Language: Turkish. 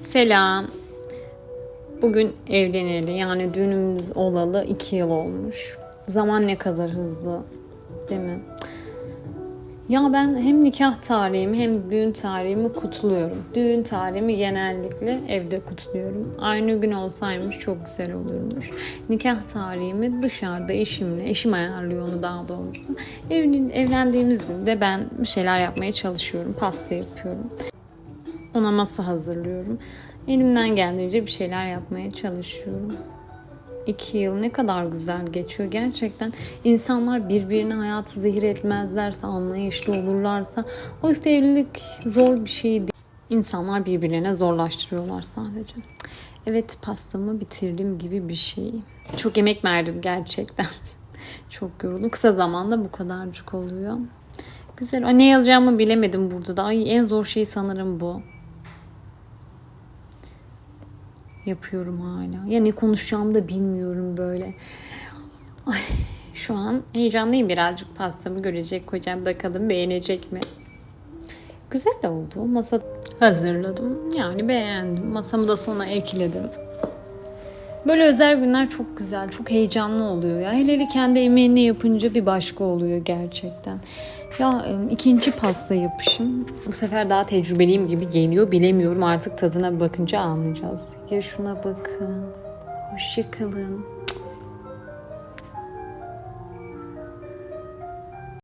Selam. Bugün evleneli yani düğünümüz olalı iki yıl olmuş. Zaman ne kadar hızlı değil mi? Ya ben hem nikah tarihimi hem düğün tarihimi kutluyorum. Düğün tarihimi genellikle evde kutluyorum. Aynı gün olsaymış çok güzel olurmuş. Nikah tarihimi dışarıda eşimle, eşim ayarlıyor onu daha doğrusu. Evlen, evlendiğimiz günde ben bir şeyler yapmaya çalışıyorum. Pasta yapıyorum. Ona masa hazırlıyorum. Elimden geldiğince bir şeyler yapmaya çalışıyorum. İki yıl ne kadar güzel geçiyor gerçekten. İnsanlar birbirine hayatı zehir etmezlerse, anlayışlı olurlarsa oysa evlilik zor bir şey değil. İnsanlar birbirlerine zorlaştırıyorlar sadece. Evet pastamı bitirdim gibi bir şey. Çok emek verdim gerçekten. Çok yoruldum. Kısa zamanda bu kadarcık oluyor. Güzel. Ne yazacağımı bilemedim burada da. Ay, en zor şey sanırım bu. Yapıyorum hala. Ya ne konuşacağımı da bilmiyorum böyle. Ay, şu an heyecanlıyım birazcık pastamı görecek kocam bakalım beğenecek mi? Güzel oldu. Masa hazırladım. Yani beğendim. Masamı da sona ekledim. Böyle özel günler çok güzel, çok heyecanlı oluyor ya. Hele hele kendi emeğini yapınca bir başka oluyor gerçekten. Ya ikinci pasta yapışım. Bu sefer daha tecrübeliyim gibi geliyor. Bilemiyorum artık tadına bakınca anlayacağız. Ya şuna bakın. Hoşçakalın.